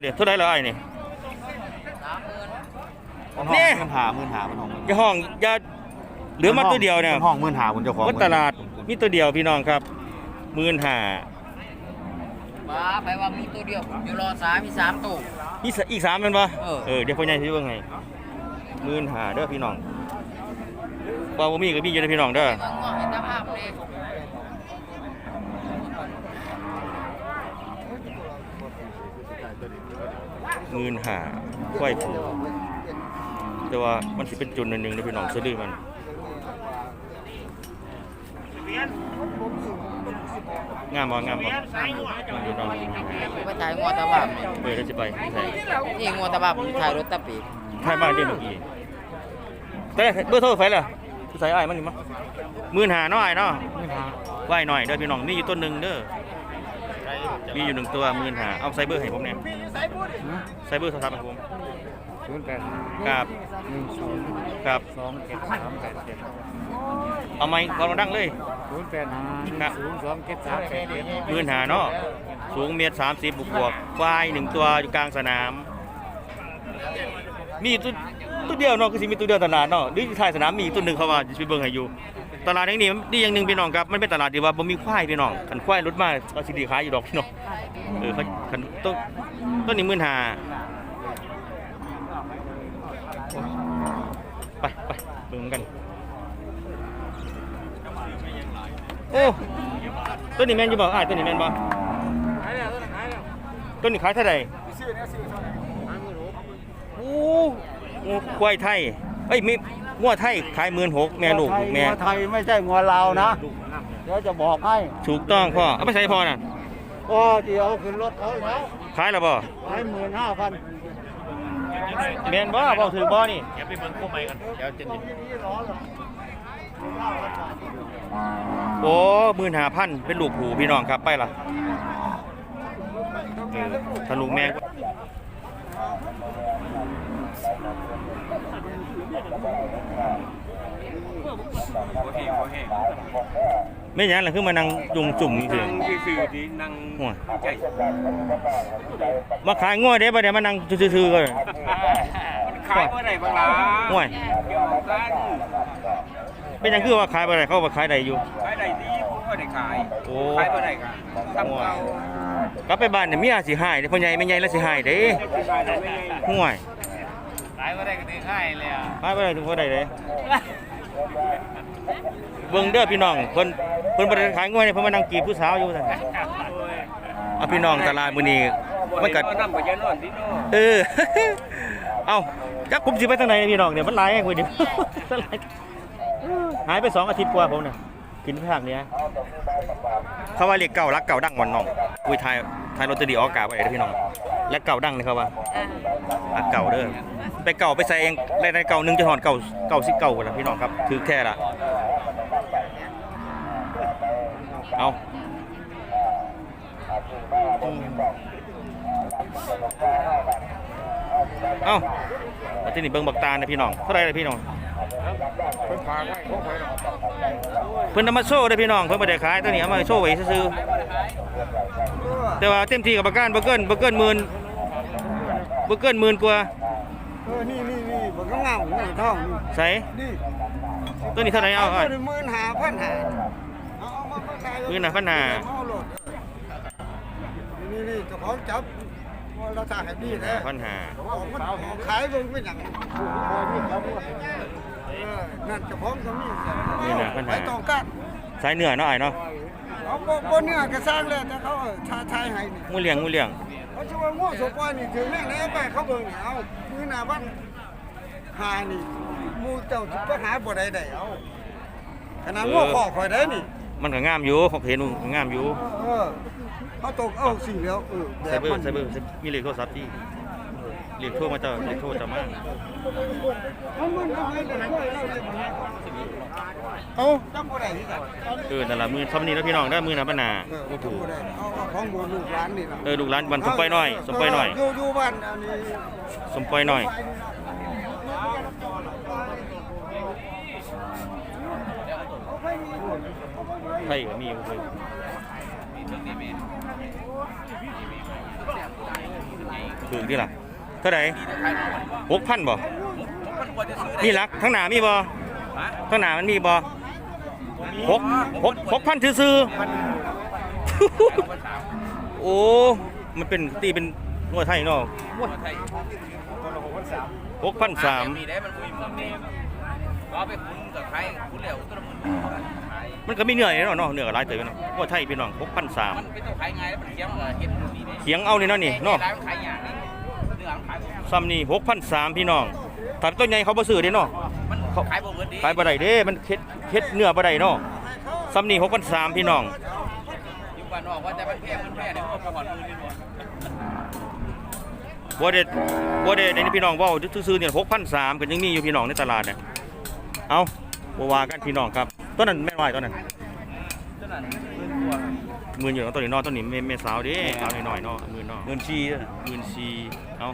เดี๋ยวเท่าไรละไอ้นี่มันนี่ห้องหมื่นหาหมื่นหามันห้องจะห้องอยาเหลือมาตัวเดียวเนี่ยมันห้องหมื่นหาคุณเจ้าของวัดตลาดมีตัวเดียวพี่น้องครับหมื่นห้าบ้าไปว่ามีตัวเดียวอยู่รอสามมีสามตัวอีกสอีกสามเป็นปะเออเออเดี๋ยวพ่อใหญ่ที่ว่าไงหมื่นห้าเด้อพี่น้องว่าบ่มีก็มีอยู่เด้อพี่น้องเด้อ เบิ่งว่าเห็นสภาพเลย ห มื่นหาควายผูแต่ว่ามันสิเป็นจุดหนึ่งๆเด้อพี่น้องสะดือมันงามบ่งามบ่งามอยู่น้องไปถ่ายงัวตะบาบนี่เปิดได้สิไปใส่นี่งัวตะบาบถ่ายรถตะปีถ่ายบ้านได้เมื่อกี้แต่เบอร์โทรไฟล่ะใส่อ้ายมันนี่มั้งมื่นหาน้อยเนาะมื่นหาไหวหน่อยเด้อพี่น้องมีอยู่ต้นหนึ่งเด้อ มีอยู่หนึ่งตัวหมื่นห้าเอาไซเบอร์ให้ผมเนี่ยไซเบอร์โทรศัพท์ให้ผมศูนย์แปดครับหนึ่งศูนย์ครับสองเจ็ดสามแปดเจ็ดเอาไม้กองดังเลยศูนย์แปดห้าหนึ่งศูนย์สองเจ็ดสามแปดเจ็ดหมื่นห้าเนาะสูงเมตรสามสิบบวกบวกควายหนึ่งตัวอยู่กลางสนาม มีตัวตัวเดียวเนาะคือสิมีตัวเดียวตลาดเนาะหรือท้ายสนามมีอีกตัวหนึ่งเขาว่าจะไปเบิ่งให้อยู่ ตลาดแห่งนี้มันดีอย่างหนึ่งพี่น้องครับมันเป็นตลาดที่ว่าบ่มีควายพี่น้องคันควายรถมาก็สิดีขายอยู่ดอกพี่น้องเออคันคันต้นต้นนี้หมื่นห้าไปไปเบิ่งกัน โอ้ต้นนี้แม่นอยู่บ่อ้ายต้นนี้แม่นบ่ต้นนี้ขายเท่าไหร่โอ้งูควายไทยเอ้ยมี งัวไทยขายหมื่นหกแม่ลูกแม่ งัวไทยไม่ใช่งัวลาวนะเดี๋ยวจะบอกให้ถูกต้องพ่อ เอาไปใส่พ่อน่ะก็เดี๋ยวขึ้นรถเขาแล้วขายแล้วบ่ให้หมื่นห้าพันแม่นบ่บ่ถือบ่นี่ เดี๋ยวไปเบิ่งคู่ใหม่กันเดี๋ยวจะนี่โอ้หมื่นห้าพันเป็นลูกผูพี่น้องครับไปล่ะเออถ้าลูกแม่ ไม่หยังล่ะคือมานั่งจุ่มจุ่มนี่สิที่สื่อที่นั่งหัวใจมาขายง้อได้บ่ได้มานั่งซื่อๆก็ขายเมื่อไหร่บ้างล่ะห่วยเกี่ยวกันเป็นหยังคือว่าขายบ่ได้เขาว่าขายได้อยู่ ขายไหนดีผมก็ได้ขายโอ้ ขายเมื่อไหร่กันทำเอากลับไปบ้านเนี่ยเมียสิหายเด้พ่อใหญ่แม่ใหญ่แล้วสิหายเด้ขายได้ไม่ไงห่วยขายเมื่อไหร่ก็ได้ขายเลยอะมาบ่ได้ถึงบ่ได้เด้เบิ่งเด้อพี่น้องเพิ่นเพิ่นบ่ได้ขายง้อยเนี่ยเพิ่นมานั่งกีบผู้สาวอยู่ซั่นเอาพี่น้องตลาดมื้อนี้มันก็น้ำกับยานอนที่โน่เออ เอ้าจักผมสิไปทางไหนเนี่ยพี่น้องเนี่ยมันหลายแห่งเว้ยเดี๋ยวหลายหายไปสองอาทิตย์กว่าผมน่ะกินภาคเนี้ยเขาว่าเรียกเก่ารักเก่าดังวันน้องอุ้ยทายทายลอตเตอรี่ออกอากาศไว้เด้อพี่น้องและเก่าดังเลยเขาว่าอักเก่าเด้อ ไปเก่าไปใส่เองในในเก่าหนึ่งจะถอนเก่าเก่าสิเก่ากันละพี่น้องครับถือแค่ละเอาอืมเอาแล้วที่นี่เบิ่งบักตาลนะพี่น้องเท่าไรเลยพี่น้องเป็นฝาไว้เพิ่นนำมาโซ่เด้พี่น้องเพิ่นบ่ได้ขายตัวนี้เอามาโซ่ไว้ซื่อแต่ว่าเต็มที่กับประกันบ่เกินบ่เกินหมื่นบ่เกินหมื่นกว่า เออ นี่นี่นี่บนข้างล่างนี่ท้องนี่ใส่นี่ตัวนี้เท่าไหร่เอาเอาหมื่นหาพันหาเอาเอามาขายหมื่นห้าพันห้าเอาโหลดเออนี่นี่เจ้าของจับว่าเราถ่ายให้ดีแท้พันหาว่ามันของขายเบิ่งเป็นอย่างเออนั่นเจ้าของก็มีนี่นะพันหาไปต้องการสายเหนือเนาะไอ้เนาะเอาบ่บ่เนื้อก็สร้างแล้วแต่เขาเออชาชายให้นี่งูเลี้ยงงูเลี้ยง เขาชื่อว่าง่วงสปอยนี่ถือแม่งแล้วไปเขาเบิ่งนี่เอามือหน้าบ้านหานี่หมู่เจ้าสิไปหาบ่ได้ได้เอาขนาดง่วงขอข่อยได้นี่ มันก็งามอยู่เขาเห็นมันงามอยู่เออเขาตกเอาสิ่งแล้วเออแดใส่ดเบอมัน ร์ใส่เบอร์มีเลขโทรศัพท์ที่ เลขโทรมาเจ้าเลขโทรจะมามันมันเอาให้เลยช่วยเราเลยเอาจำบ่ได้ที่กันเออนั่นล่ะมือทำนี่แล้วพี่น้องได้มือนะปัญหาเออโอ้โหจำบ่ได้เอาเอาของบัวลูกหลานนี่ล่ะเออลูกหลานวันสมปล่อยน้อยสมปล่อยน้อยอยู่อยู่บ้านอันนี้สมปล่อยน้อยไทยก็มีบ่เคยถูกดีล่ะ เท่าไหร่ดีแต่ขายมันหกพันบ่มันควรจะซื้อได้มีหลักทั้งหนามีบ่ฮะทั้งหนามันมีบ่หกหกหกพันซื้อๆโอ้มันเป็นตีเป็นนวดไทยเนาะว่าไทยหกพันสามมีได้มันคุยมันเนี่ยเอาไปคุ้นกับใครคุ้นแล้วตัวมันขายมันก็มีเนื้ออยู่เนาะเนาะเนื้อก็หลายเติบอยู่เนาะนวดไทยพี่น้องหกพันสามมันเป็นตัวขายไงแล้วมันเคี้ยวเห็ดดีเนี่ยเขียงเอานี่เนาะนี่เนาะ ซ้ำนี่หกพันสามพี่น้องถ้าต้นใหญ่เขาบ่ซื้อเด้เนาะมันขายบ่เบิดดีขายบ่ได้เด้มันเฮ็ดเฮ็ดเนื้อบ่ได้เนาะซ้ำนี่6,300พี่น้องอยู่บ้านนอกว่าแต่มันแพงมันแพงเนี่ยมันก็ผ่อนมือนี่หมดบ่ได้บ่ได้ในพี่น้องเว้าซื่อๆเนี่ย6,300ก็ยังมีอยู่พี่น้องในตลาดน่ะเอาบ่ว่ากันพี่น้องครับต้นนั้นแม่นว่ายต้นนั้นเท่านั้น หมื่นอยู่เนาะต้นนี้เนาะต้นนี้แม่แม่สาวเด้สาวน้อยๆเนาะหมื่นเนาะเงินชีหมื่นสี่เอา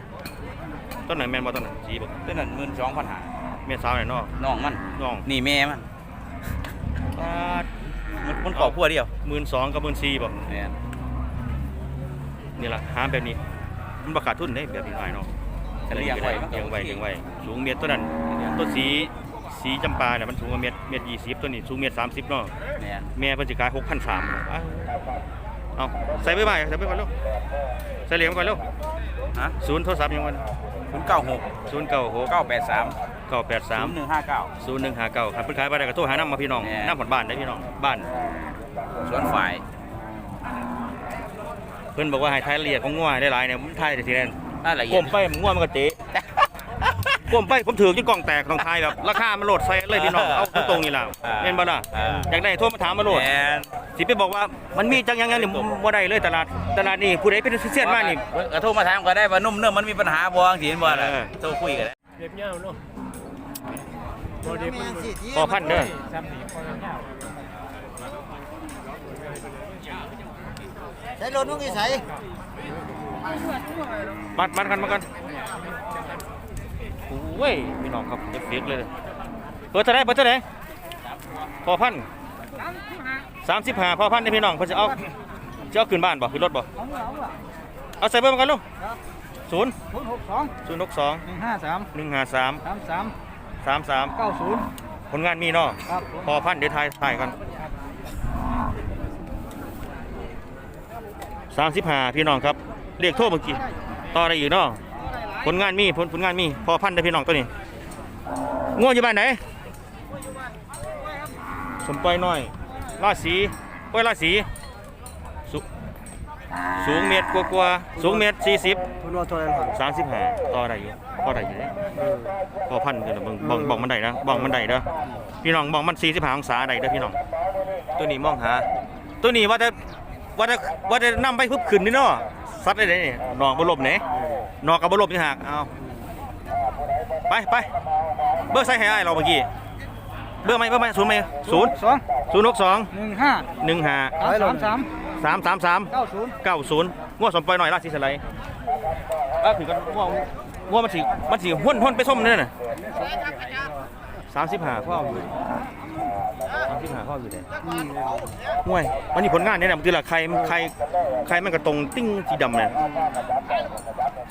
ต้นไหนแม่นบ่ต้นนั้นสีบ่เท่านั้นหมื่นสองพันหาแม่สาวไหนเนาะน้องมัน น้องนี่แม่มันปาดมันมันขอบพัวเดียว12,000กับ14,000บ่แม่นนี่ล่ะหาแบบนี้มันบ่ขาดทุนเด้แบบนี้ง่ายเนาะจะเลี้ยงไว้มันก็เลี้ยงไว้โอเคเลี้ยงไว้สูงเมตรตัวนั้นตัวสี สีจำปาเนี่ยมันสูงกว่าเมตรเมตรยี่สิบตัวนี้สูงเมตรสามสิบเนาะแม่นแม่เพิ่นสิขายหกพันสามเอาใส่ไปใบใส่ไปก่อนลูกใส่เหรียญก่อนลูกฮะศูนย์โทรศัพท์ยังวันศูนย์เก้าหกศูนย์เก้าหกเก้าแปดสามเก้าแปดสามหนึ่งห้าเก้าศูนย์หนึ่งห้าเก้าครับเพิ่นขายไปได้ก็โทรหาน้ำมาพี่น้องแน่น้ำผ่อนบ้านได้พี่น้องบ้านสวนฝ่ายเพิ่นบอกว่าให้ทายละเอียดของงัวได้หลายเนี่ยผมทายได้ทีแรกน่าละเอีก้ยดมไปงัวมันก็เตะ ก้มไปผมถือจนกล่องแตกต้องทายแบบราคามันโหลดใส่เลยพี่น้องเอาตรงๆนี่ล่ะเป็นบ่ล่ะอ่าอยากได้โทรมาถามมาโหลดแม่นสิไปบอกว่ามันมีจังยังยังนี่บ่ได้เลยตลาดตลาดนี่ผู้ใดเป็นเสี้ยนมานี่เออโทรมาถามก็ได้ว่านุ่มเนื้อมันมีปัญหาบ่จังซี่เห็นบ่ล่ะเออโทรคุยกันได้เล็บเงาเนาะบอดีมันพอพันเด้อซ้ำสีพอเงาใช้รถนุ่งอีใส่มัดมัดกันมากัน โอ้ยพี่น้องครับเด็กๆเลยเปิดเท่าไหร่เปิดเท่าไหร่พอพันสามสิบห้าพอพันนี่พี่น้องเพิ่นจะเอาจะเอาขึ้นบ้านบ่ขึ้นรถบ่เอาใส่เบอร์มากันลูกศูนย์ศูนย์หกสองศูนย์หกสองหนึ่งห้าสามหนึ่งห้าสามสามสามสามสามเก้าศูนย์ผลงานมีเนาะครับพอพันเดี๋ยวถ่ายถ่ายกันสามสิบห้าพี่น้องครับเรียกโทษเมื่อกี้ต่ออะไรอยู่เนาะ ผลงานมีผลผลงานมีพอพันได้อพี่น้องตัวนี้ง่วงอยู่บ้านไหนสมปล่อยน้อยราศีปล่อยราศีสุสูงเมตรกว่าๆสูงเมตรสี่สิบคุณว่าตัวอะไรหรอสามสิบห้าต่อได้อยู่พอได้อยู่เด้พอพันกันนะเบิ่งบอกบอกมันได้นะบอกมันได้เด้อพี่น้องบอกมันสี่สิบห้าองศาได้เด้อพี่น้อง ตัวนี้มองหา ตัวนี้ว่าจะว่าจะว่าจะนำไปพึบขึ้นนี่เนาะ ซัดได้เลยนี่นอกบลบไหนนอกกับบลบนี่หากเอาไปไปเบอร์ใส่ให้อ้ายเราเมื่อกี้เบอร์ไหมเบอร์ไหมศูนย์ไหมศูนย์สองศูนย์หกสองหนึ่งห้าหนึ่งห้าสามสามสามสามสามเก้าศูนย์เก้าศูนย์งวดสมปล่อยหน่อยราศีสไลด์อะถือกันงวดงวดมันสีมันสีห้วนห้วนไปส้มนั่นน่ะ สามสิบห้าพ่ออยู่สามสิบห้าพ่ออยู่เลยห่วยมันนี่ผลงานเนี่ยนะมันคือละใครใครใครมันก็ตรงติ้งสีดำเนี่ย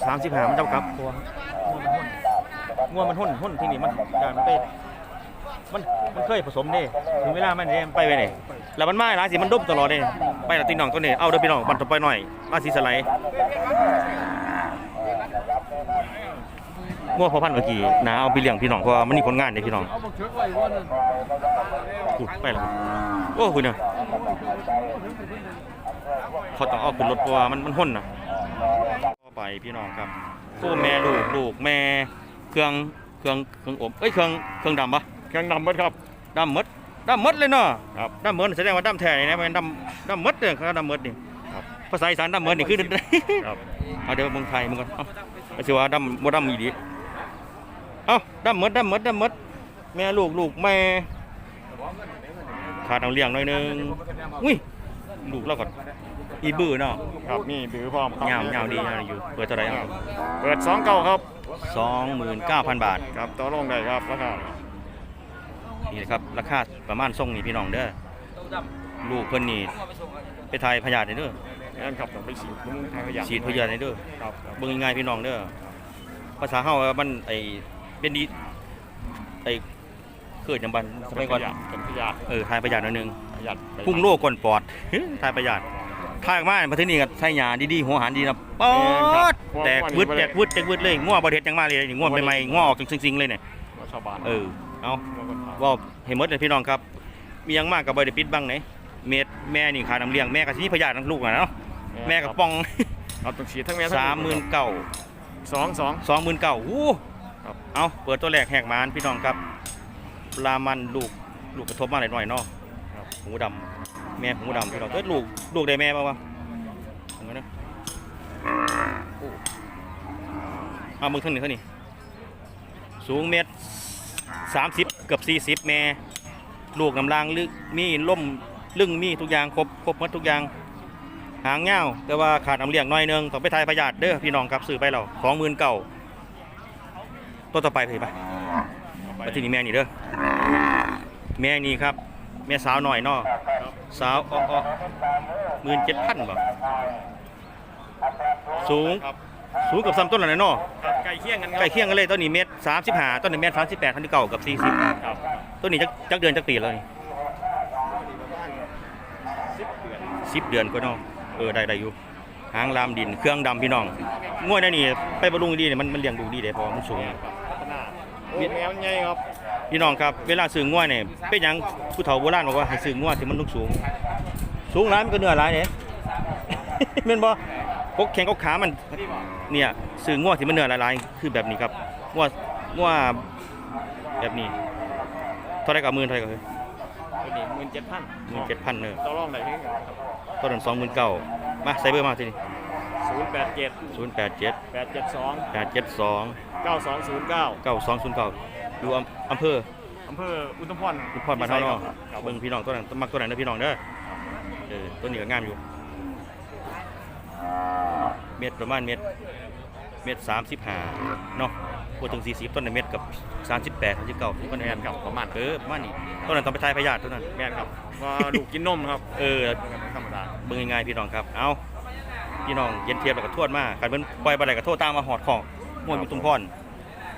สามสิบห้ามันเจ้าครับตัวงวดมันห้นห้นที่นี่มันอย่างมันไปมันมันเคยผสมเด้ถึงเวลามันเนี่ยมันไปไปเนี่ยแล้วมันมาหลายสิมันดุบตลอดเลยไปแล้วตีน้องตัวนี้เอาเด้อพี่น้องบันต่อไปหน่อยราศีสไลด์ งวดพอพันเมื่อกี้นะเอาไปเลี้ยงพี่น้องเพราะว่ามันมีผลงานเด้พี่น้องเอาบักเชือกไว้วันนึงพูดไปแล้วโอ้คุณเนี่ยเขาต้องเอาขึ้นรถเพราะว่ามันมันห้นนะต่อไปพี่น้องครับคู่แม่ลูกลูกแม่เครื่องเครื่องเครื่องอบเอ้ยเครื่องเครื่องดำปะเครื่องดำมดครับดำมดดำมดเลยเนาะครับดำมดแสดงว่าดำแท้เลยนะมันดำดำมดเลยเขาดำมดนี่ภาษาอีสานดำมดนี่คือครับเอาเดี๋ยวเมืองไทยมึงก่อนเอาเอาสิว่าดำบ่ดำอีดี เอาดำมดดำมดดำมดแม่ลูกลูกแม่ขาดเอาเลี้ยงหน่อยหนึงอุ้ยลูกเราก่อนอีบื้อเนาะครับนี่บือพร้อมเงาเงาดีเงาดีอยู่เปิดเท่าไหร่ครับเปิดสองเก้าครับสองหมื่นเก้าพันบาทครับต่อรองได้ครับราคานี่นะครับราคาประมาณส่งนี่พี่น้องเด้อลูกเพิ่นนี่ไปถ่ายพยาธิเด้อนั่นครับผมไปฉีดนุ่งทางขยะฉีดพยาธิเด้อครับครับเบิ่งง่ายๆพี่น้องเด้อภาษาเฮาว่ามันไอ้ เป็นดีไอ้เกิดจังบันสมัยก่อนเป็นขยะเออทายประหยัดหน่อยหนึงขยะไปพุ่งโลกก่อนปอดทายประหยัดทายออกมาประเทศนี้ก็ใช้ยาดีๆหัวหันดีนะป๊อดแตกวึดแตกวึดแตกวึดเลยง่วบ่เฮ็ดจังมาเลยนี่ง่วใหม่ๆง่วออกจริงๆเลยเนี่ยชาวบ้านเออเอาแล้วก็ถามเว่าให้หมดเลยพี่น้องครับ มีหยังมากกับบ่ได้ปิดบังไหนเม็ดแม่นี่ขาน้ำเลี้ยงแม่ก็สิมีพยาธิทั้งลูกน่ะเนาะแม่ก็ป้องเราต้องฉีดทั้งแม่สามหมื่นเก้าสองสองสองหมื่นเก้าอู้ ครับเอาเปิดตัวแรกแหกมานพี่น้องครับปลามันลูกลูกกระทบมาหน่อยๆเนาะครับหูดำแม่หูดำพี่น้องเอ้ยลูกลูกได้แม่ป่าวะเห็นไหมนะอ้เอามึงเท่านี้เท่านี้สูงเมตรสามสิบเกือบสี่สิบแม่ลูกน้ำรางลึกมีล่มลึ่งมีทุกอย่างครบครบหมดทุกอย่างหางเงาวแต่ว่าขาดน้ำเลี้ยงหน้อยหนึงต้องไปทายประหยัดเด้อพี่น้องครับซื้อไปเราสองหมื่นเก่า ตัวต่อไปเผยไปมาที่นี่แม่นี่เด้อแม่นี่ครับ แม่สาวหน่อยเนาะสาวอ้อหมื่นเจ็ดพันบ่สูงครับสูงกับซ้ำต้นอะไรเนาะใกล้เคียงกันครับใกล้เคียงกันเลยต้นนี้เมตรสามสิบห้าต้นนี้เมตรสามสิบแปดต้นนี้เก่ากับสี่สิบครับต้นนี้จักจักเดือนจักปีแล้วนี่สิบเดือนสิบเดือนก็เนาะเออได้ได้อยู่หางลามดินเครื่องดำพี่น้องง่วยนั่นนี่ไปบำรุงดีเนี่ยมันมันเลี้ยงดูดีเด้เพอมันสูง เนี่ยครับพัฒนาโอ้แมวใหญ่ครับพี่น้องครับเวลาซื้อง่วยเนี่ยเป็นหยังผู้เฒ่าโบราณบอกว่าให้ซื้อง่วยที่มันต้องสูงสูงหลายมันก็เนื้อหลายเด้แม่นบ่กกแข้งกกขามันเนี่ยซื้อง่วยที่มันเนื้อหลายๆคือแบบนี้ครับง่วยง่วยแบบนี้เท่าไรกับหมื่นเท่าไรกับตัวนี้หมื่นเจ็ดพันหมื่นเจ็ดพันเนอะต่อรองได้เพียงครับต้นนั้นสองหมื่นเก้ามาใส่เบอร์มาทีนี้ ศูนย์แปดเจ็ดศูนย์แปดเจ็ดแปดเจ็ดสองแปดเจ็ดสองเก้าสองศูนย์เก้าเก้าสองศูนย์เก้าอยู่อำอำเภออำเภออุทุมพรอุพรบ้านเฮาเนาะครับเบิ่งพี่น้องตัวนั้นมักตัวนั้นนะพี่น้องเด้อเออตัวนี้ก็งามอยู่ เม็ดประมาณเม็ดเม็ดสามสิบห้าเนาะพูดถึงสี่สิบต้นในเม็ดกับสามสิบแปดสามสิบเก้าต้นแมแอนนครับประมาณเออประมาณนี้ต้นนั้นต้องไปทายพยาธิต้นนั้นแมนครับว่าลูกกินนมครับ เออธรรมดาเบิ่งง่ายๆพี่น้องครับ เอา พี่น้องเย็นเทียบแล้วก็ทวดมากันเพิ่นปล่อยบ่ได้ก็โทษตามมาหอดของม่วนอยู่ตุ้มพร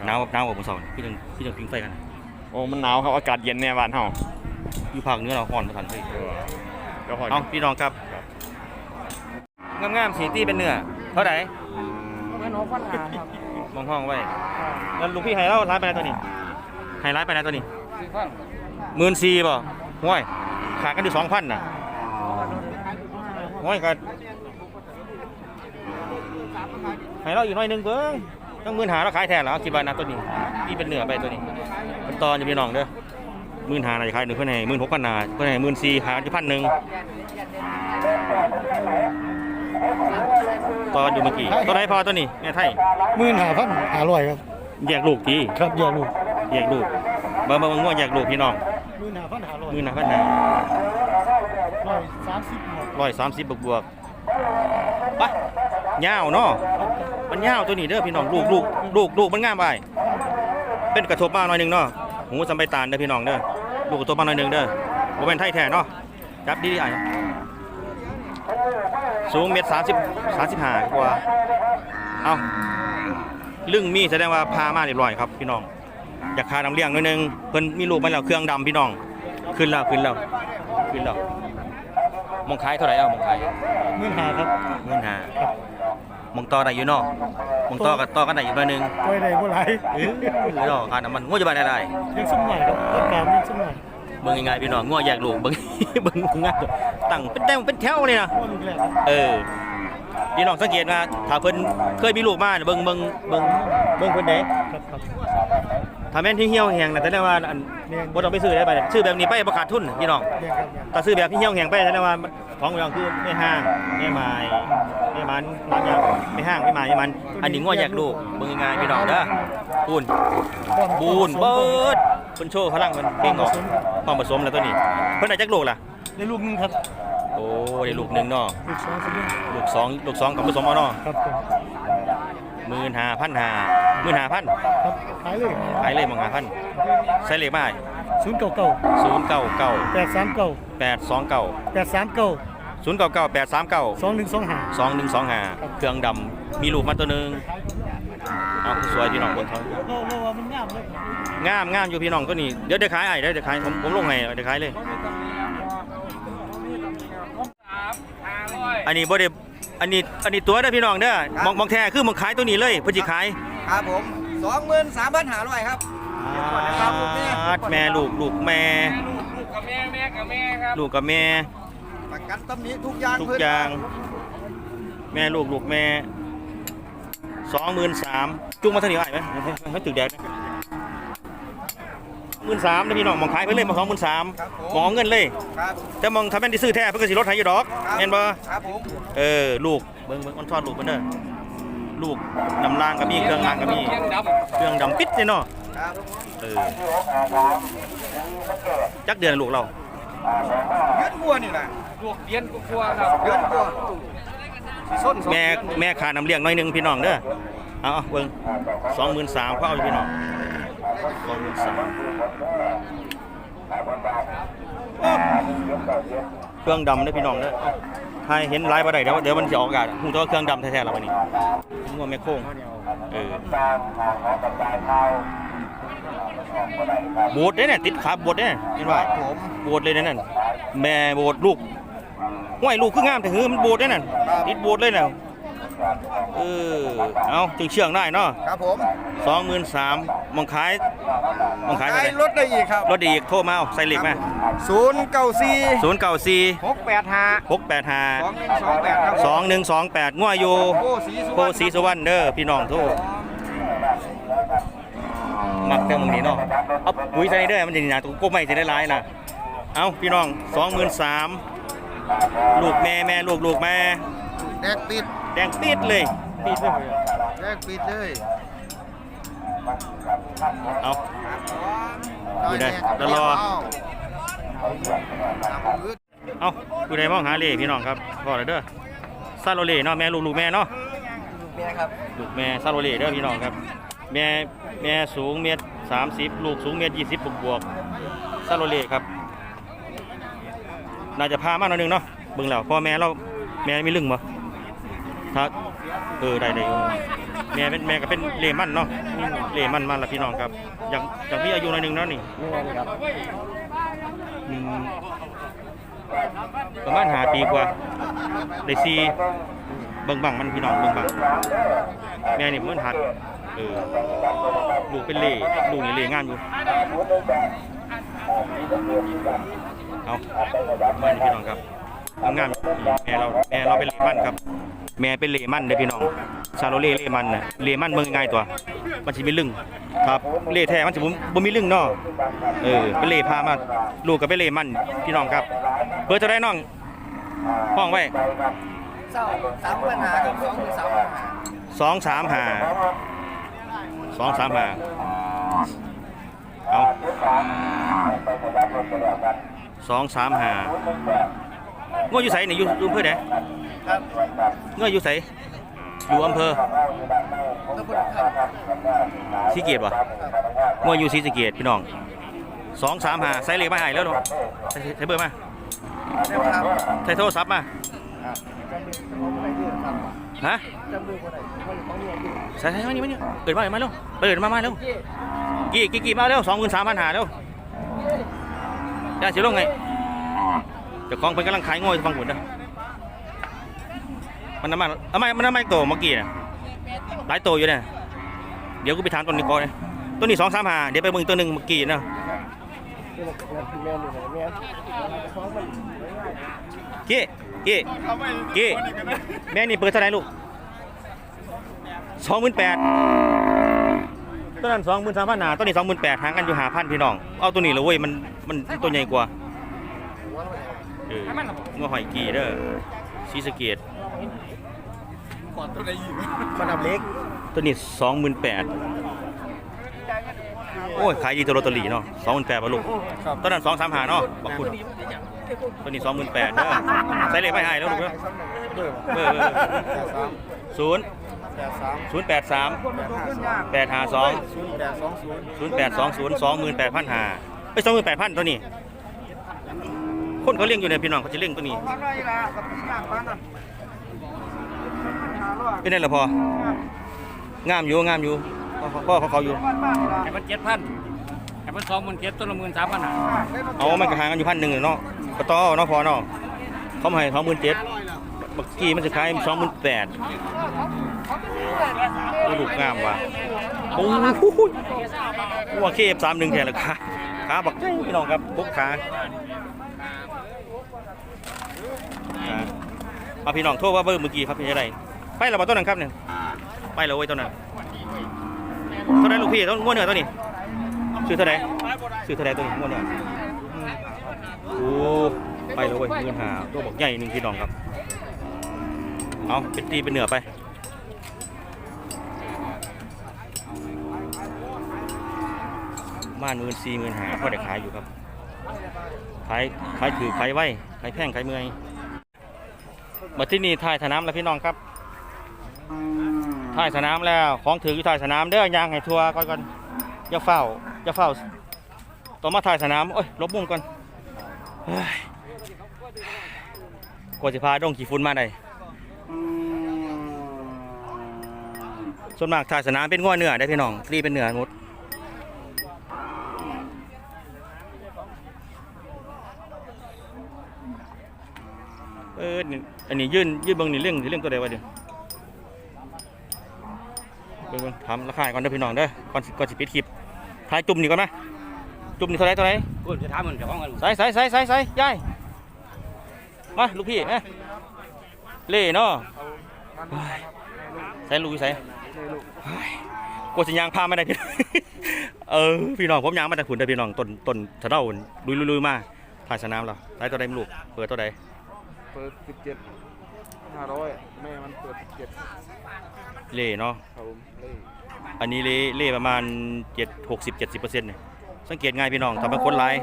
หนาวหนาวกว่ามื้อเช้านี่พี่จังพี่จังพิงไฟกัน โอ้มันหนาวครับอากาศเย็นแน่บ้านเฮาอยู่ภาคเหนือเราฮ้อนบ่ทันเฮ้ยเดี๋ยวพอเอาพี่น้องครับงามๆสีตีเป็นเนื้อเท่าไหร่เงินหกพันหาครับมองห้องไว้แล้วลุงพี่ให้เราร้ายไปไหนตัวนี้ให้ร้ายไปไหนตัวนี้สี่พันหมื่นสี่ป่ะห้วยขาดกันอยู่สองพันน่ะห้วยก็ ให้เราอีกหน่อยหนึงเพิ่งต้องหมื่นหาเราขายแทนแล้วคิดว่านะตัวนี้นี่เป็นเนื้อไปตัวนี้เป็นตอนจะพี่น้องเด้อหมื่นหาน่าจะขายหนึ่งเพื่อนให้หมื่นหกพันนาเพื่อนให้หมื่นสี่หาที่พันหนึ่งตอนอยู่เมื่อกี้ตัวไหนพอตัวนี้แม่ไทยหมื่นห้าพันห้าร้อยครับแยกลูกทีครับแยกลูกแยกลูกเบิ่งเบิ่งเบิ่งง่วแยกลูกพี่น้องหมื่นห้าพันห้าร้อยหมื่นหาพันนาร้อยสามสิบหมดร้อยสามสิบบวกบวกๆไปยาวเนาะ มันยาวตัวนี้เด้อพี่น้องลูกลูกลูกลูกมันงามไปเป็นกระทบมาหน่อยหนึงเนาะหูสำใบตาลเด้อพี่น้องเด้อลูกกระทบมาหน่อยหนึงเด้อบ่เป็นไทยแท้เนาะจับดีๆไอ้สูงเมตรสามสิบสามสิบห้ากว่าเอาลึ่งมีแสดงว่าพามาเรียบร้อยครับพี่น้องอยากคาน้ำเลี้ยงหน่อยหนึงเพิ่นมีลูกมาแล้วเครื่องดำพี่น้องขึ้นแล้วขึ้นแล้วขึ้นแล้วมองขายเท่าไหร่เอ้ามองขายหมื่นห้าครับเงินหา มองต่อได้อยู่เนาะมองต่อกับต่อกันได้อีกหน่อยหนึงไว้ได้บ่หลายเออเนาะค่าน้ำมันงัวจะบานได้ยังสมหน่อยครับต้นกลางยังสมหน่อยเบิ่งยังไงพี่น้องงัวแยกลูกเบิ่ง เบิ่งงัวตั้งเป็นแถวเป็นแถวเลยนะว่าลูกแรกครับเออพี่น้องสังเกตว่าถ้าเพิ่นเคยมีลูกมาเนี่ยเบิ่งเบิ่งเบิ่งเบิ่งเพิ่นเด้ครับครับ ถ้าแม่นที่เหี่ยวแห้งน่ะแสดงว่าอันบ่ต้องไปซื้อได้ไปซื้อแบบนี้ไปบ่ขาดทุนพี่น้องแยกครับแยกถ้าซื้อแบบที่เหี่ยวแห้งไปแสดงว่า ของอย่างคือไม่ห้างไม่ไม้ไม่มันร้านยางไม่ห้างไม่ไม้ไม่มัน อันนี้งัวแยกลูกเบิ่งยังไงพี่น้องเด้อปูนบูนเบิดเพิ่นโชว์พลังมันเก่งออกความผสมแล้วตัวนี้ เพิ่นได้จักลูกล่ะได้ลูกหนึงครับ โอ้ได้ลูกหนึงเนาะลูกสองคนนี้ลูกสองลูกสองกับผสมเอาเนาะครับผมหมื่นห้าพันห้าหมื่นห้าพันครับขายเลยขายเลยมองห้าพันใส่เลขมา ศูนย์เก้าเก้าศูนย์เก้าเก้าแปดสามเก้าแปดสองเก้าแปดสามเก้าศูนย์เก้าเก้าแปดสามเก้าสองหนึ่งสองห้าสองหนึ่งสองห้าเครื่องดำมีลูกมาตัวหนึ่งเอาสวยพี่น้องคนเขาโลโลว่ามันงามเลยงามงามอยู่พี่น้องตัวนี้เดี๋ยวเดี๋ยวขายไอ้เดี๋ยวเดี๋ยวขายผมผมลงให้เดี๋ยวขายเลย อันนี้บ่ได้อันนี้อันนี้ตัวเด้อพี่น้องเด้อมองมองแท้คือมองขายตัวนี้เลยเพิ่นสิขายครับผมสองหมื่นสามพันห้าร้อยครับครับลูก แม่อ่าแม่ลูกลูกแม่ ลูกกับแม่แม่กับแม่ครับลูกกับแม่ ประกันตำหนิทุกอย่างทุกอย่าง แม่ลูกลูกแม่สองหมื่นสามจุงมาเท่านี้ไหวไหมให้ให้ให้ตึกแดดหมื่นสามนะพี่น้องมองขายไปเลยมาสองหมื่นสามมองเงินเลยครับแต่มองถ้าแม่นที่ซื้อแท้เพิ่นก็สิลดให้อยู่ดอกครับเห็นบ่ครับผมเออลูกเบิ่งเบิ่งออนซอนลูกเพิ่นเด้อลูกนำรางก็มีเครื่องรางก็มีเลี้ยงดเครื่องดำปิดเลยเนาะครับ เออจักเดือนลูกเราเยืนบัวนี่แหละำลูกเลี้ยงกลัวๆครับเยืนบัวส้นสองแม่แม่ขาน้ำเลี้ยงหน้อยหนึงพี่น้องเด้อเอาเอาเบิ่งสองหมื่นสามเขาเอาอยู่พี่น้องสองหมื่นสามเครื่องดำเด้อพี่น้องเด้อถ้าเห็นลายบ่ได้เดี๋ยวเดี๋ยวมันจะออกอากาศหูตัวาเครื่องดำแท้ๆแล้ววันนี้งัวแม่โค้งเออ โบดเด้เนี่ยติดขาโบดเด้เนี่ยเห็นว่าผมโบดเลยนะนั่นแม่โบดลูกห้วยลูกคืองามแต่หือมันโบดได้นั่นติดโบดเลยน่ะเออเอาจึงเชื่องได้เนาะครับผมสองหมื่นสามมองขายมองขายไปขายเลยรถได้อีกครับรถดีอีกโทรมาเอาใส่เหล็กมาศูนย์เก้าสี่ศูนย์เก้าสี่หกแปดห้าหกแปดห้าสองหนึ่งสองแปดครับสองหนึ่งสองแปดง่วอยู่โอ้สีสุโพสีสุวรรณเด้อพี่น้องโทร มักแต่มึงนี่เนาะเอาปุ๋ยใส่เด้อมันจะหนาตัวก้มไม่จะได้ร้ายน่ะเอาพี่น้องสองหมื่นสามลูกแม่แม่ลูกลูกแม่แดกปิดแดงปีดเลยปีดเลยแดกปิดเลยเอาอยู่ได้แล้วรอเอาอยู่ในมองหาเล่พี่น้องครับพอแล้วเด้อซาโรเล่เนาะแม่ลูกลูกแม่เนาะแม่ครับลูกแม่ซาโรเล่เด้อพี่น้องครับ แม่แม่สูงเมตรสามสิบลูกสูงเมตรยี่สิบบวกบวกๆซาโรเล่ครับ น่าจะพามากหน่อยหนึงเนาะเบิ่งแล้วพ่อแม่เราแม่มีลึงบ่ถ้าเออได้ได้อยู่แม่เป็นแม่ก็เป็นเลมันเนาะเลมันมันละพี่น้องครับอย่างอย่างพี่อายุหน่อยหนึงเนาะนี่หนึ่งประมาณหาปีกว่าได้ซีเบิ่งบังมันพี่น้องเบิ่งบังแม่นี่มันหัด เออลูกเป็นเล่ลูกนี่เล่งามอยู่เอามานี่พี่น้องครับงามๆแม่เราแม่เราเป็นเลมันครับ แม่เป็นเลมันเด้อพี่น้องซาโรเล่เลมันน่ะเลมันเมืองง่ายตัว มันสิมีลึงครับเล่แท้มันสิบ่บ่มีลึงเนาะเออเป็นเล่พามาลูกก็เป็นเลมันพี่น้องครับเบอร์เท่าไดน้องห้องไว้เศร้าสามปัญหาครับสองหรือสามปัญหาสองสามห้า สองสามห้าเอาสองสามห้าง้ออยู่ไสนี่อยู่อยู่อำเภอไหนครับง้ออยู่ไสอยู่อำเภอตำบลครับสีเกียรติวะง้ออยู่ศรีสะเกียรติพี่น้องสองสามห้าใส่เลขมาให้แล้วเนาะใส่ใส่เบอร์มาเร็วครับใส่โทรศัพท์มาฮะ ใส่ใส่มานี่มานี่เปิดมาเปิดมาเร็วเปิดมามาเร็วกี่กี่กี่มาเร็วสองหมื่นสามพันหาเร็วได้เสียลงไงเจ้าของเพิ่นกำลังขายง่อยฟังผลนนะมันน้ำมันเอาไมมันน้ำมันโตเมื่อกี้น่ะหลายโตอยู่เนี่ยเดี๋ยวกูไปถามต้นนี้ก่อนเลยต้นนี้สองสามหาเดี๋ยวไปเบิ่งตัวหนึ่งเมื่อกี้นะกี่กี่กี่แม่นี่เปิดเท่าไหร่ลูก สองหมื่นแปดต้นนั้นสองหมื่นสามพันหาต้นนี้สองหมื่นแปดห่างกันอยู่หาพันพี่น้อง เอาตัวนี้เลยเว้ยมันมันตัวใหญ่กว่าเอองัวหอยกีเด้อซีสะเกตมันดับเล็กตัวนี้สองหมื่นแปดโอ้ยขายดีตัวโรตอรี่เนาะสองหมื่นแปดป่ะลูกตัวนั้นสองสามหาเนาะบอกคุณตัวนี้สองหมื่นแปดเด้อใส่เลขไม่ให้แล้วลูกเด้อเออศูนย์ แปดสามศูนย์แปดสามแปดห้าแปดหาสองศูนย์แปดสองศูนย์ศูนย์แปดสองศูนย์สองหมื่นแปดพันหาไปสองหมื่นแปดพันตัวนี้ คนเขาเลี้ยงอยู่เนี่ยพี่น้องเขาจะเลี้ยงตัวนี้สองพันร้อยละกับสามพันอะห้าร้อยเป็นไงล่ะพองามอยู่งามอยู่พ่อเขาเขาอยู่ บ้านบ้านละให้มันเจ็ดพันให้มันสองหมื่นเจ็ดต้นละหมื่นสามพันหาเอามันก็หากันอยู่พันหนึ่งเนาะกระต้อเนาะพอเนาะเขามาให้สองหมื่นเจ็ด เมื่อกี้มันจะขายสองหมื่นแปดลูกงามว่ะโอ้โหว่าเคฟสามหนึ่งแทนราคาขาบักพี่น้องครับปุ๊กขาอ่าเอาพี่น้องโทษว่าเบอร์เมื่อกี้ครับเป็นอะไรไปแล้วบ่ต้นนั้นครับเนี่ยไปแล้วเว้ยต้นนั้นเท่าไหรลูกพี่ต้นง้วนเหนือตัวนี้ซื้อเท่าไหรซื้อเท่าไหรตัวนี้ง้วนเหนือโอ้ไปแล้วเว้ยเงินหาตัวบอกใหญ่หนึ่งพี่น้องครับ เอาเป็นตีเป็นเหนือไปบ้านมื่นสี่มื่นหาก็ได้ขายอยู่ครับขายขายถือขายไว้ขายแพงขายเมื่อยมาที่นี่ถ่ายสนามแล้วพี่น้องครับถ่ายสนามแล้วของถืออยู่ถ่ายสนามเด้อยางให้ทัวก่อนก่อนอย่าเฝ้าอย่าเฝ้าต่อมาถ่ายสนามโอ้ยลบมุมก่อนกว่าจะพาดงขี่ฝุ่นมาได้ ส่วนมากถ่ายสนามเป็นง้อเนื้อได้พี่น้องรีเป็นเนื้อหมดเออนี่อันนี้ยื่นยื่นเบิ่งนี่เรื่องนี่เรื่องตัวใดวะเดี๋ยวเบิ่งเบิ่งถามราคาก่อนเด้อพี่น้องเด้อก่อนสิก่อนสิปิดคลิปถ่ายจุ่มนี่ก่อนนะจุ่มนี่เท่าไหรเท่าไหรกูจะถามมันจะฟ้องกันใส่ใส่ใส่ใส่ใส่ยายมาลูกพี่มาเล่เนาะเฮ้ยใส่ลูกอยู่ใส่เฮ้ย กลัวสิยางพาไม่ได้พี่เออพี่น้องผมยางมาแต่ขุนเด้อพี่น้องต้นต้นสะเดาลุยลุยลุยมาถ่ายสนามแล้วได้ตัวใดไม่ลูกเปิดตัวใดเปิดสิบเจ็ดห้าร้อยแม่มันเปิดสิบเจ็ดเล่เนาะครับผมเลยอันนี้เล่เล่ประมาณ7 60 70เปอร์เซ็นต์เนี่ยสังเกตง่ายพี่น้องทำให้คนร้าย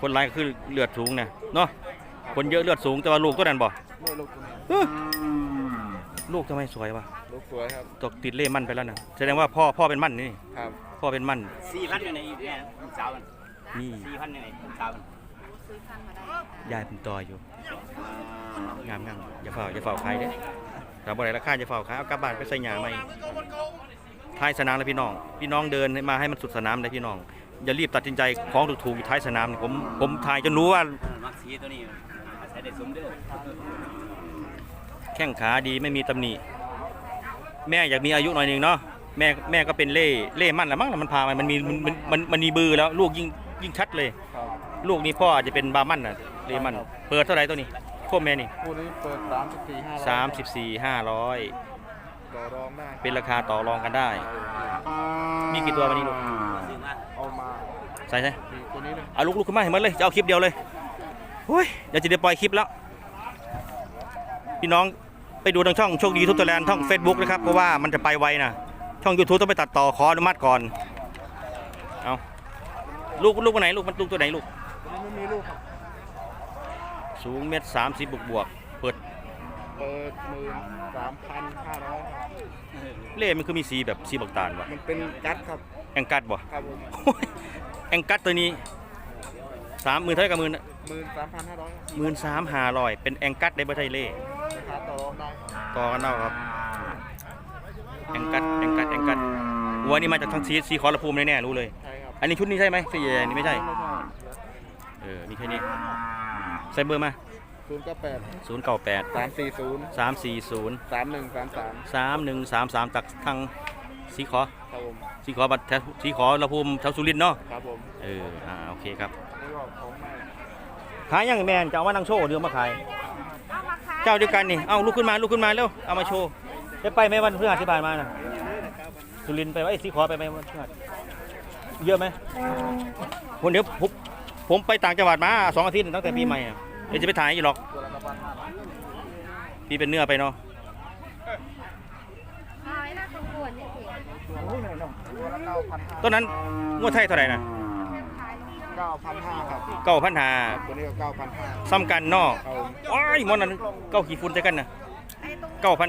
คนร้ายก็คือเลือดสูงนะเนาะคนเยอะเลือดสูงแต่ว่าลูกตัวนั้นบ่แม่ลูกตัวนี้เอ้อ ลูกทำไมสวยวะลูกสวยครับตกติดเล่มั่นไปแล้วนะแสดงว่าพ่อพ่อเป็นมั่นนี่ครับพ่อเป็นมั่นสี่พันอยู่ในแม่สาวมันนี่สี่พันอยู่ในสาวมันยายเป็นต่ออยู่งามงามอย่าเฝ้าอย่าเฝ้าใครเด้ถ้าบ่ได้ราคาอย่าเฝ้าขายเอากลับบ้านไปใส่หยาใหม่ท้ายสนามแล้วพี่น้อง พี่น้องเดินมาให้มันสุดสนามเลยพี่น้องอย่ารีบตัดสินใจของถูกๆอยู่ท้ายสนามนี่ผมผมถ่ายจนรู้ว่ามักสีตัวนี้ใช้ได้สมเด้อแข้งขาดีไม่มีตำหนิ แม่อยากมีอายุหน่อยหนึงเนาะแม่แม่ก็เป็นเล่เล่มั่นแหละมั้งมันพามันมันมีมันมันมันมันมีบือแล้วลูกยิ่งยิ่งชัดเลย ครับลูกนี้พ่ออาจจะเป็นบามั่นน่ะเล่มั่นเปิดเท่าไหร่ตัวนี้พวกแม่นี่คู่นี้เปิดสามสิบสี่ห้าสามสิบสี่ห้าร้อยต่อรองได้เป็นราคาต่อรองกันได้ มีกี่ตัววันนี้ลูกซื้อมาเอามาใส่ใช่มีตัวนี้เลยเอาลูกลูกขึ้นมาเห็นหมดเลยจะเอาคลิปเดียวเลยโอ้ยเดี๋ยวจะได้ปล่อยคลิปแล้ว พี่น้อง ไปดูทางช่องโชคดีทุกตัวแลนด์ช่อง Facebook นะครับเพราะว่ามันจะไปไวนะช่อง YouTube ต้องไปตัดต่อขออนุมัติก่อนเอาลูกลูกตัวไหนลูกมันลูกตัวไหนลูกตัวนี้ไม่มีลูกครับสูงเมตรสามสิบบวกบวกๆเปิดเปิดหมื่นสามพันห้าร้อยเล่มันคือมีสีแบบสีบักตาลวะมันเป็นกัดครับแองกัดบ่ครับผมโอ้ยแองกัดตัวนี้สามหมื่นเท่าไหร่กับหมื่นหมื่นสามพันห้าร้อยหมื่นสามห้าร้อยเป็นแองกัดได้บ่ใช่เล่ราคาต่อรองได้ครับ ต่อกันเอาครับแองกัดแองกัดแองกัดวัวนี่มาจากทางสีสีขอรภูมิแน่ๆรู้เลย ใช่ครับ อันนี้ชุดนี้ใช่ไหมสีใหญ่ๆนี่ไม่ใช่ไม่ใช่ เออ มีแค่นี้ใส่เบอร์มาศูนย์เก้าแปดศูนย์เก้าแปดสามสี่ศูนย์สามสี่ศูนย์สามหนึ่งสามสามสามหนึ่งสามสามจากทางสีขอครับผมสีขอบัตรแถวสีขอรภูมิแถวสุรินทร์เนาะครับผมเอออ่าโอเคครับนี่ก็ของแม่ขายยังไงแมนจะเอามานั่งโชว์หรือเอามาขาย เจ้าเดียวกันนี่ เอาลุกขึ้นมาลุกขึ้นมาเร็ว เอามาโชว์ได้ไปไหมวันพฤหัสที่ผ่านมาน่ะสุรินทร์ไปไอ้ยสีขอไปไหมวันพฤหัสเยอะไหมคนเดี๋ยวผมผมไปต่างจังหวัดมาสองอาทิตย์ตั้งแต่ปีใหม่อะเดี๋ยวจะไปถ่ายอยู่หรอกพี่เป็นเนื้อไปเนาะน้อนนั้นห้าต้นนั้นงวดไทยเท่าไหร่นะ เก้าพันห้าครับเก้าพันหาตัวนี้ก็เก้าพันห้าซ้ำกันเนาะครับผมว้ายหมอนนั้นเก้าขี่ฝุ่นใจกันนะเก้าพัน